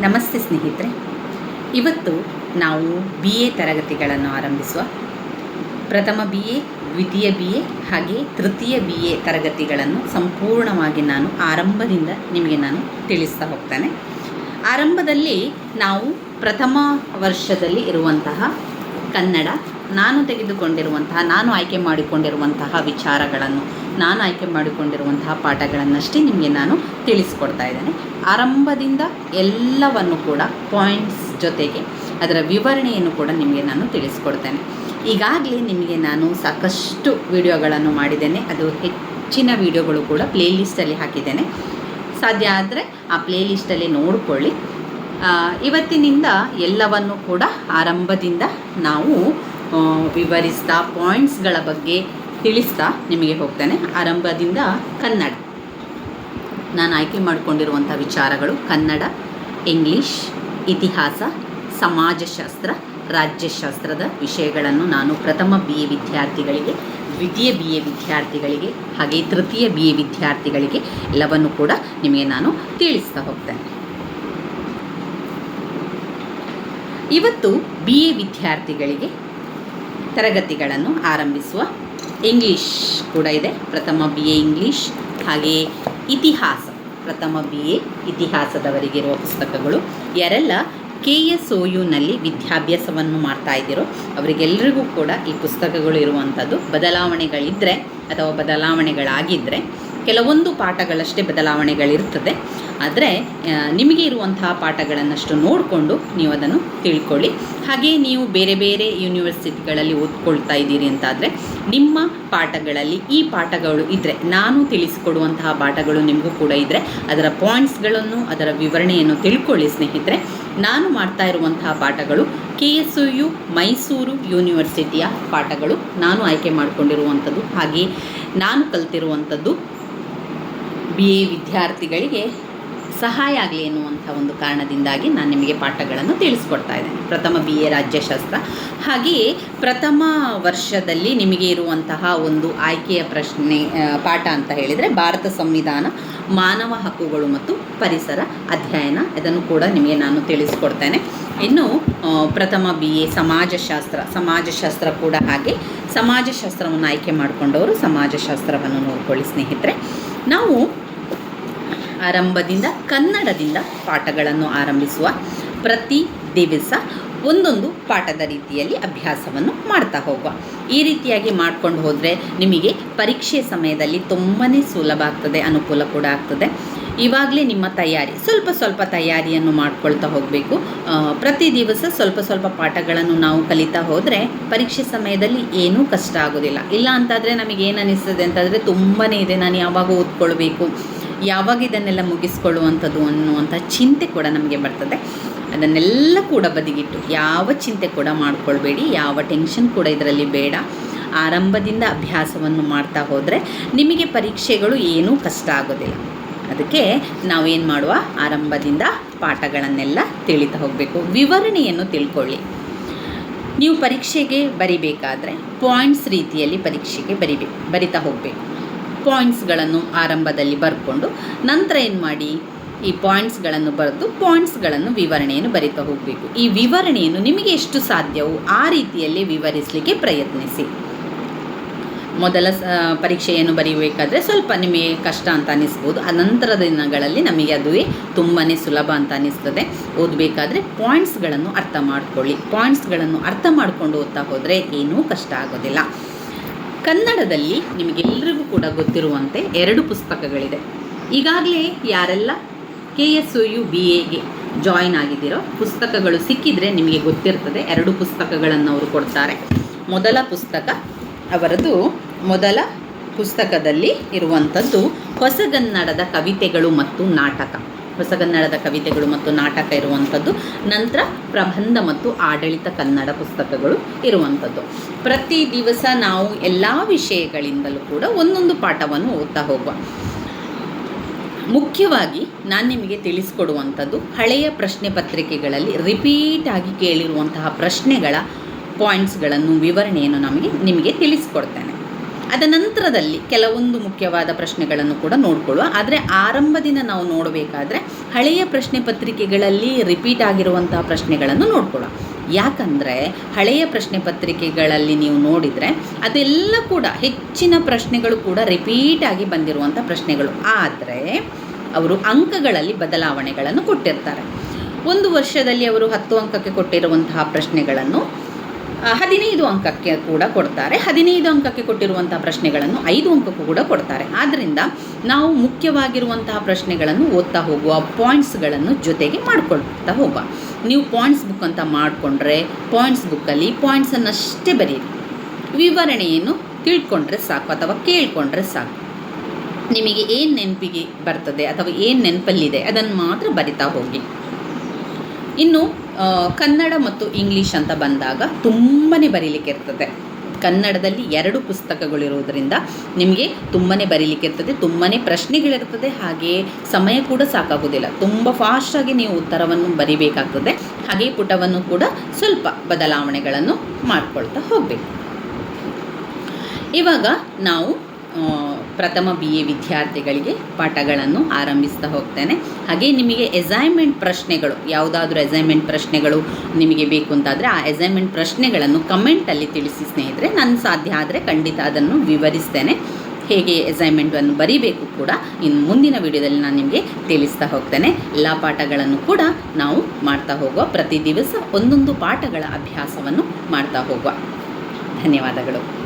ನಮಸ್ತೆ ಸ್ನೇಹಿತರೆ. ಇವತ್ತು ನಾವು ಬಿ ಎ ತರಗತಿಗಳನ್ನು ಆರಂಭಿಸುವ ಪ್ರಥಮ ಬಿ ಎ ದ್ವಿತೀಯ ಬಿ ಎ ಹಾಗೆ ತೃತೀಯ ಬಿ ಎ ತರಗತಿಗಳನ್ನು ಸಂಪೂರ್ಣವಾಗಿ ನಾನು ಆರಂಭದಿಂದ ನಿಮಗೆ ನಾನು ತಿಳಿಸ್ತಾ ಹೋಗ್ತೇನೆ. ಆರಂಭದಲ್ಲಿ ನಾವು ಪ್ರಥಮ ವರ್ಷದಲ್ಲಿ ಇರುವಂತಹ ಕನ್ನಡ ನಾನು ತೆಗೆದುಕೊಂಡಿರುವಂತಹ, ನಾನು ಆಯ್ಕೆ ಮಾಡಿಕೊಂಡಿರುವಂತಹ ವಿಚಾರಗಳನ್ನು, ನಾನು ಆಯ್ಕೆ ಮಾಡಿಕೊಂಡಿರುವಂತಹ ಪಾಠಗಳನ್ನಷ್ಟೇ ನಿಮಗೆ ನಾನು ತಿಳಿಸ್ಕೊಡ್ತಾ ಇದ್ದೇನೆ. ಆರಂಭದಿಂದ ಎಲ್ಲವನ್ನು ಕೂಡ ಪಾಯಿಂಟ್ಸ್ ಜೊತೆಗೆ ಅದರ ವಿವರಣೆಯನ್ನು ಕೂಡ ನಿಮಗೆ ನಾನು ತಿಳಿಸ್ಕೊಡ್ತೇನೆ. ಈಗಾಗಲೇ ನಿಮಗೆ ನಾನು ಸಾಕಷ್ಟು ವಿಡಿಯೋಗಳನ್ನು ಮಾಡಿದ್ದೇನೆ. ಅದು ಹೆಚ್ಚಿನ ವಿಡಿಯೋಗಳು ಕೂಡ ಪ್ಲೇಲಿಸ್ಟಲ್ಲಿ ಹಾಕಿದ್ದೇನೆ. ಸಾಧ್ಯ ಆದರೆ ಆ ಪ್ಲೇಲಿಸ್ಟಲ್ಲಿ ನೋಡಿಕೊಳ್ಳಿ. ಇವತ್ತಿನಿಂದ ಎಲ್ಲವನ್ನು ಕೂಡ ಆರಂಭದಿಂದ ನಾವು ವಿವರಿಸ್ತಾ ಪಾಯಿಂಟ್ಸ್ಗಳ ಬಗ್ಗೆ ತಿಳಿಸ್ತಾ ನಿಮಗೆ ಹೋಗ್ತಾನೆ. ಆರಂಭದಿಂದ ಕನ್ನಡ. ನಾನು ಆಯ್ಕೆ ಮಾಡಿಕೊಂಡಿರುವಂಥ ವಿಚಾರಗಳು ಕನ್ನಡ, ಇಂಗ್ಲೀಷ್, ಇತಿಹಾಸ, ಸಮಾಜಶಾಸ್ತ್ರ, ರಾಜ್ಯಶಾಸ್ತ್ರದ ವಿಷಯಗಳನ್ನು ನಾನು ಪ್ರಥಮ ಬಿ ಎ ವಿದ್ಯಾರ್ಥಿಗಳಿಗೆ, ದ್ವಿತೀಯ ಬಿ ಎ ವಿದ್ಯಾರ್ಥಿಗಳಿಗೆ, ಹಾಗೆ ತೃತೀಯ ಬಿ ಎ ವಿದ್ಯಾರ್ಥಿಗಳಿಗೆ ಎಲ್ಲವನ್ನು ಕೂಡ ನಿಮಗೆ ನಾನು ತಿಳಿಸ್ತಾ ಹೋಗ್ತೇನೆ. ಇವತ್ತು ಬಿ ಎ ವಿದ್ಯಾರ್ಥಿಗಳಿಗೆ ತರಗತಿಗಳನ್ನು ಆರಂಭಿಸುವ ಇಂಗ್ಲೀಷ್ ಕೂಡ ಇದೆ. ಪ್ರಥಮ ಬಿ ಎ ಇಂಗ್ಲೀಷ್ ಹಾಗೆಯೇ ಇತಿಹಾಸ. ಪ್ರಥಮ ಬಿ ಎ ಇತಿಹಾಸದವರಿಗಿರುವ ಪುಸ್ತಕಗಳು. ಯಾರೆಲ್ಲ ಕೆ ಎಸ್ ಒ ಯುನಲ್ಲಿ ವಿದ್ಯಾಭ್ಯಾಸವನ್ನು ಮಾಡ್ತಾ ಇದ್ದೀರೋ ಅವರಿಗೆಲ್ಲರಿಗೂ ಕೂಡ ಈ ಪುಸ್ತಕಗಳು ಇರುವಂಥದ್ದು ಬದಲಾವಣೆಗಳಿದ್ದರೆ ಅಥವಾ ಬದಲಾವಣೆಗಳಾಗಿದ್ದರೆ ಕೆಲವೊಂದು ಪಾಠಗಳಷ್ಟೇ ಬದಲಾವಣೆಗಳಿರ್ತದೆ ಆದರೆ ನಿಮಗೆ ಇರುವಂತಹ ಪಾಠಗಳನ್ನಷ್ಟು ನೋಡಿಕೊಂಡು ನೀವು ಅದನ್ನು ತಿಳ್ಕೊಳ್ಳಿ. ಹಾಗೆ ನೀವು ಬೇರೆ ಬೇರೆ ಯೂನಿವರ್ಸಿಟಿಗಳಲ್ಲಿ ಓದ್ಕೊಳ್ತಾ ಇದ್ದೀರಿ ಅಂತಾದರೆ, ನಿಮ್ಮ ಪಾಠಗಳಲ್ಲಿ ಈ ಪಾಠಗಳು ಇದ್ದರೆ ನಾನು ತಿಳಿಸಿಕೊಡುವಂತಹ ಪಾಠಗಳು ನಿಮಗೂ ಕೂಡ ಇದ್ದರೆ ಅದರ ಪಾಯಿಂಟ್ಸ್ಗಳನ್ನು, ಅದರ ವಿವರಣೆಯನ್ನು ತಿಳ್ಕೊಳ್ಳಿ ಸ್ನೇಹಿತರೆ. ನಾನು ಮಾಡ್ತಾ ಇರುವಂತಹ ಪಾಠಗಳು ಕೆ ಎಸ್ ಯು ಮೈಸೂರು ಯೂನಿವರ್ಸಿಟಿಯ ಪಾಠಗಳು. ನಾನು ಆಯ್ಕೆ ಮಾಡಿಕೊಂಡಿರುವಂಥದ್ದು ಹಾಗೆ ನಾನು ಕಲ್ತಿರುವಂಥದ್ದು ಬಿ ಎ ವಿದ್ಯಾರ್ಥಿಗಳಿಗೆ ಸಹಾಯ ಆಗಲಿ ಎನ್ನುವಂಥ ಒಂದು ಕಾರಣದಿಂದಾಗಿ ನಾನು ನಿಮಗೆ ಪಾಠಗಳನ್ನು ತಿಳಿಸ್ಕೊಡ್ತಾ ಇದ್ದೇನೆ. ಪ್ರಥಮ ಬಿ ಎ ರಾಜ್ಯಶಾಸ್ತ್ರ. ಹಾಗೆಯೇ ಪ್ರಥಮ ವರ್ಷದಲ್ಲಿ ನಿಮಗೆ ಇರುವಂತಹ ಒಂದು ಆಯ್ಕೆಯ ಪ್ರಶ್ನೆ ಪಾಠ ಅಂತ ಹೇಳಿದರೆ ಭಾರತ ಸಂವಿಧಾನ, ಮಾನವ ಹಕ್ಕುಗಳು ಮತ್ತು ಪರಿಸರ ಅಧ್ಯಯನ ಇದನ್ನು ಕೂಡ ನಿಮಗೆ ನಾನು ತಿಳಿಸ್ಕೊಡ್ತೇನೆ. ಇನ್ನು ಪ್ರಥಮ ಬಿ ಎ ಸಮಾಜಶಾಸ್ತ್ರ. ಸಮಾಜಶಾಸ್ತ್ರ ಕೂಡ ಹಾಗೆ. ಸಮಾಜಶಾಸ್ತ್ರವನ್ನು ಆಯ್ಕೆ ಮಾಡಿಕೊಂಡವರು ಸಮಾಜಶಾಸ್ತ್ರವನ್ನು ನೋಡ್ಕೊಳ್ಳಿ ಸ್ನೇಹಿತರೆ. ನಾವು ಆರಂಭದಿಂದ ಕನ್ನಡದಿಂದ ಪಾಠಗಳನ್ನು ಆರಂಭಿಸುವ ಪ್ರತಿ ದಿವಸ ಒಂದೊಂದು ಪಾಠದ ರೀತಿಯಲ್ಲಿ ಅಭ್ಯಾಸವನ್ನು ಮಾಡ್ತಾ ಹೋಗುವ. ಈ ರೀತಿಯಾಗಿ ಮಾಡ್ಕೊಂಡು ಹೋದರೆ ನಿಮಗೆ ಪರೀಕ್ಷೆ ಸಮಯದಲ್ಲಿ ತುಂಬಾ ಸುಲಭ ಆಗ್ತದೆ, ಅನುಕೂಲ ಕೂಡ ಆಗ್ತದೆ. ಇವಾಗಲೇ ನಿಮ್ಮ ತಯಾರಿ, ಸ್ವಲ್ಪ ಸ್ವಲ್ಪ ತಯಾರಿಯನ್ನು ಮಾಡ್ಕೊಳ್ತಾ ಹೋಗಬೇಕು. ಪ್ರತಿ ದಿವಸ ಸ್ವಲ್ಪ ಸ್ವಲ್ಪ ಪಾಠಗಳನ್ನು ನಾವು ಕಲಿತಾ ಹೋದರೆ ಪರೀಕ್ಷೆ ಸಮಯದಲ್ಲಿ ಏನೂ ಕಷ್ಟ ಆಗೋದಿಲ್ಲ. ಇಲ್ಲ ಅಂತಾದರೆ ನಮಗೆ ಏನು ಅನಿಸ್ತದೆ ಅಂತಂದರೆ ತುಂಬಾ ಇದೆ, ನಾನು ಯಾವಾಗ ಓದ್ಕೊಳ್ಬೇಕು. ಯಾವಾಗ ಇದನ್ನೆಲ್ಲ ಮುಗಿಸ್ಕೊಳ್ಳುವಂಥದ್ದು ಅನ್ನುವಂಥ ಚಿಂತೆ ಕೂಡ ನಮಗೆ ಬರ್ತದೆ. ಅದನ್ನೆಲ್ಲ ಕೂಡ ಬದಿಗಿಟ್ಟು ಯಾವ ಚಿಂತೆ ಕೂಡ ಮಾಡ್ಕೊಳ್ಬೇಡಿ, ಯಾವ ಟೆನ್ಷನ್ ಕೂಡ ಇದರಲ್ಲಿ ಬೇಡ. ಆರಂಭದಿಂದ ಅಭ್ಯಾಸವನ್ನು ಮಾಡ್ತಾ ಹೋದರೆ ನಿಮಗೆ ಪರೀಕ್ಷೆಗಳು ಏನೂ ಕಷ್ಟ ಆಗೋದಿಲ್ಲ. ಅದಕ್ಕೆ ನಾವೇನು ಮಾಡುವ? ಆರಂಭದಿಂದ ಪಾಠಗಳನ್ನೆಲ್ಲ ತಿಳಿತಾ ಹೋಗಬೇಕು. ವಿವರಣೆಯನ್ನು ತಿಳ್ಕೊಳ್ಳಿ. ನೀವು ಪರೀಕ್ಷೆಗೆ ಬರಿಬೇಕಾದ್ರೆ ಪಾಯಿಂಟ್ಸ್ ರೀತಿಯಲ್ಲಿ ಪರೀಕ್ಷೆಗೆ ಬರಿಬೇಕು ಬರಿತಾ ಹೋಗಬೇಕು. ಪಾಯಿಂಟ್ಸ್ಗಳನ್ನು ಆರಂಭದಲ್ಲಿ ಬರ್ಕೊಂಡು ನಂತರ ಏನು ಮಾಡಿ? ಈ ಪಾಯಿಂಟ್ಸ್ಗಳನ್ನು ಬರೆದು ಪಾಯಿಂಟ್ಸ್ಗಳನ್ನು ವಿವರಣೆಯನ್ನು ಬರಿತಾ ಹೋಗಬೇಕು. ಈ ವಿವರಣೆಯನ್ನು ನಿಮಗೆ ಎಷ್ಟು ಸಾಧ್ಯವೋ ಆ ರೀತಿಯಲ್ಲಿ ವಿವರಿಸಲಿಕ್ಕೆ ಪ್ರಯತ್ನಿಸಿ. ಮೊದಲ ಪರೀಕ್ಷೆಯನ್ನು ಬರೀಬೇಕಾದ್ರೆ ಸ್ವಲ್ಪ ನಿಮಗೆ ಕಷ್ಟ ಅಂತ ಅನ್ನಿಸ್ಬೋದು ಅನಂತರದ ದಿನಗಳಲ್ಲಿ ನಮಗೆ ಅದುವೇ ತುಂಬಾ ಸುಲಭ ಅಂತ ಅನ್ನಿಸ್ತದೆ ಓದಬೇಕಾದ್ರೆ ಪಾಯಿಂಟ್ಸ್ಗಳನ್ನು ಅರ್ಥ ಮಾಡ್ಕೊಳ್ಳಿ. ಪಾಯಿಂಟ್ಸ್ಗಳನ್ನು ಅರ್ಥ ಮಾಡ್ಕೊಂಡು ಓದ್ತಾ ಹೋದರೆ ಏನೂ ಕಷ್ಟ ಆಗೋದಿಲ್ಲ. ಕನ್ನಡದಲ್ಲಿ ನಿಮಗೆಲ್ಲರಿಗೂ ಕೂಡ ಗೊತ್ತಿರುವಂತೆ ಎರಡು ಪುಸ್ತಕಗಳಿದೆ. ಈಗಾಗಲೇ ಯಾರೆಲ್ಲ ಕೆ ಎಸ್ ಯು ಬಿ ಎಗೆ ಜಾಯಿನ್ ಆಗಿದ್ದೀರೋ, ಪುಸ್ತಕಗಳು ಸಿಕ್ಕಿದರೆ ನಿಮಗೆ ಗೊತ್ತಿರ್ತದೆ ಎರಡು ಪುಸ್ತಕಗಳನ್ನು ಅವರು ಕೊಡ್ತಾರೆ. ಮೊದಲ ಪುಸ್ತಕ, ಅವರದು ಮೊದಲ ಪುಸ್ತಕದಲ್ಲಿ ಇರುವಂಥದ್ದು ಹೊಸಗನ್ನಡದ ಕವಿತೆಗಳು ಮತ್ತು ನಾಟಕ. ಹೊಸಗನ್ನಡದ ಕವಿತೆಗಳು ಮತ್ತು ನಾಟಕ ಇರುವಂಥದ್ದು, ನಂತರ ಪ್ರಬಂಧ ಮತ್ತು ಆಡಳಿತ ಕನ್ನಡ ಪುಸ್ತಕಗಳು ಇರುವಂಥದ್ದು. ಪ್ರತಿ ದಿವಸ ನಾವು ಎಲ್ಲ ವಿಷಯಗಳಿಂದಲೂ ಕೂಡ ಒಂದೊಂದು ಪಾಠವನ್ನು ಓದ್ತಾ ಹೋಗುವ. ಮುಖ್ಯವಾಗಿ ನಾನು ನಿಮಗೆ ತಿಳಿಸ್ಕೊಡುವಂಥದ್ದು, ಹಳೆಯ ಪ್ರಶ್ನೆ ಪತ್ರಿಕೆಗಳಲ್ಲಿ ರಿಪೀಟ್ ಆಗಿ ಕೇಳಿರುವಂತಹ ಪ್ರಶ್ನೆಗಳ ಪಾಯಿಂಟ್ಸ್ಗಳನ್ನು ವಿವರಣೆಯನ್ನು ನಮಗೆ, ನಿಮಗೆ ತಿಳಿಸ್ಕೊಡ್ತೇನೆ. ಅದ ನಂತರದಲ್ಲಿ ಕೆಲವೊಂದು ಮುಖ್ಯವಾದ ಪ್ರಶ್ನೆಗಳನ್ನು ಕೂಡ ನೋಡಿಕೊಳ್ಳುವ. ಆದರೆ ಆರಂಭದಿಂದ ನಾವು ನೋಡಬೇಕಾದ್ರೆ ಹಳೆಯ ಪ್ರಶ್ನೆ ಪತ್ರಿಕೆಗಳಲ್ಲಿ ರಿಪೀಟ್ ಆಗಿರುವಂತಹ ಪ್ರಶ್ನೆಗಳನ್ನು ನೋಡ್ಕೊಳ್ಳುವ. ಯಾಕಂದರೆ ಹಳೆಯ ಪ್ರಶ್ನೆ ಪತ್ರಿಕೆಗಳಲ್ಲಿ ನೀವು ನೋಡಿದರೆ ಅದೆಲ್ಲ ಕೂಡ ಹೆಚ್ಚಿನ ಪ್ರಶ್ನೆಗಳು ಕೂಡ ರಿಪೀಟ್ ಆಗಿ ಬಂದಿರುವಂಥ ಪ್ರಶ್ನೆಗಳು. ಆದರೆ ಅವರು ಅಂಕಗಳಲ್ಲಿ ಬದಲಾವಣೆಗಳನ್ನು ಕೊಟ್ಟಿರ್ತಾರೆ. ಒಂದು ವರ್ಷದಲ್ಲಿ ಅವರು ಹತ್ತು ಅಂಕಕ್ಕೆ ಕೊಟ್ಟಿರುವಂತಹ ಪ್ರಶ್ನೆಗಳನ್ನು ಹದಿನೈದು ಅಂಕಕ್ಕೆ ಕೂಡ ಕೊಡ್ತಾರೆ. ಹದಿನೈದು ಅಂಕಕ್ಕೆ ಕೊಟ್ಟಿರುವಂತಹ ಪ್ರಶ್ನೆಗಳನ್ನು ಐದು ಅಂಕಕ್ಕೂ ಕೂಡ ಕೊಡ್ತಾರೆ. ಆದ್ದರಿಂದ ನಾವು ಮುಖ್ಯವಾಗಿರುವಂತಹ ಪ್ರಶ್ನೆಗಳನ್ನು ಓದ್ತಾ ಹೋಗುವ ಪಾಯಿಂಟ್ಸ್ಗಳನ್ನು ಜೊತೆಗೆ ಮಾಡ್ಕೊಳ್ತಾ ಹೋಗುವ. ನೀವು ಪಾಯಿಂಟ್ಸ್ ಬುಕ್ ಅಂತ ಮಾಡಿಕೊಂಡ್ರೆ ಪಾಯಿಂಟ್ಸ್ ಬುಕ್ಕಲ್ಲಿ ಪಾಯಿಂಟ್ಸನ್ನಷ್ಟೇ ಬರೀರಿ. ವಿವರಣೆಯನ್ನು ತಿಳ್ಕೊಂಡ್ರೆ ಸಾಕು ಅಥವಾ ಕೇಳಿಕೊಂಡ್ರೆ ಸಾಕು. ನಿಮಗೆ ಏನು ನೆನಪಿಗೆ ಬರ್ತದೆ ಅಥವಾ ಏನು ನೆನಪಲ್ಲಿದೆ ಅದನ್ನು ಮಾತ್ರ ಬರಿತಾ ಹೋಗಿ. ಇನ್ನು ಕನ್ನಡ ಮತ್ತು ಇಂಗ್ಲೀಷ್ ಅಂತ ಬಂದಾಗ ತುಂಬಾ ಬರೀಲಿಕ್ಕೆ ಇರ್ತದೆ. ಕನ್ನಡದಲ್ಲಿ ಎರಡು ಪುಸ್ತಕಗಳಿರೋದ್ರಿಂದ ನಿಮಗೆ ತುಂಬಾ ಬರೀಲಿಕ್ಕೆ ಇರ್ತದೆ ತುಂಬಾ ಪ್ರಶ್ನೆಗಳಿರ್ತದೆ ಹಾಗೆಯೇ ಸಮಯ ಕೂಡ ಸಾಕಾಗೋದಿಲ್ಲ ತುಂಬ ಫಾಸ್ಟಾಗಿ ನೀವು ಉತ್ತರವನ್ನು ಬರಿಬೇಕಾಗ್ತದೆ, ಹಾಗೆ ಪುಟವನ್ನು ಕೂಡ ಸ್ವಲ್ಪ ಬದಲಾವಣೆಗಳನ್ನು ಮಾಡಿಕೊಳ್ತಾ ಹೋಗಬೇಕು. ಇವಾಗ ನಾವು ಪ್ರಥಮ ಬಿ ಎ ವಿದ್ಯಾರ್ಥಿಗಳಿಗೆ ಪಾಠಗಳನ್ನು ಆರಂಭಿಸ್ತಾ ಹೋಗ್ತೇನೆ. ಹಾಗೆ ನಿಮಗೆ ಎಸೈನ್ಮೆಂಟ್ ಪ್ರಶ್ನೆಗಳು, ಯಾವುದಾದ್ರೂ ಎಸೈನ್ಮೆಂಟ್ ಪ್ರಶ್ನೆಗಳು ನಿಮಗೆ ಬೇಕು ಅಂತಾದರೆ ಆ ಎಸೈನ್ಮೆಂಟ್ ಪ್ರಶ್ನೆಗಳನ್ನು ಕಮೆಂಟಲ್ಲಿ ತಿಳಿಸಿ ಸ್ನೇಹಿತರೆ, ನಾನು ಸಾಧ್ಯ ಆದರೆ ಖಂಡಿತ ಅದನ್ನು ವಿವರಿಸ್ತೇನೆ. ಹೇಗೆ ಎಸೈನ್ಮೆಂಟನ್ನು ಬರೀಬೇಕು ಕೂಡ ಇನ್ನು ಮುಂದಿನ ವಿಡಿಯೋದಲ್ಲಿ ನಾನು ನಿಮಗೆ ತಿಳಿಸ್ತಾ ಹೋಗ್ತೇನೆ. ಎಲ್ಲ ಪಾಠಗಳನ್ನು ಕೂಡ ನಾವು ಮಾಡ್ತಾ ಹೋಗುವ, ಪ್ರತಿ ದಿವಸ ಒಂದೊಂದು ಪಾಠಗಳ ಅಭ್ಯಾಸವನ್ನು ಮಾಡ್ತಾ ಹೋಗುವ. ಧನ್ಯವಾದಗಳು.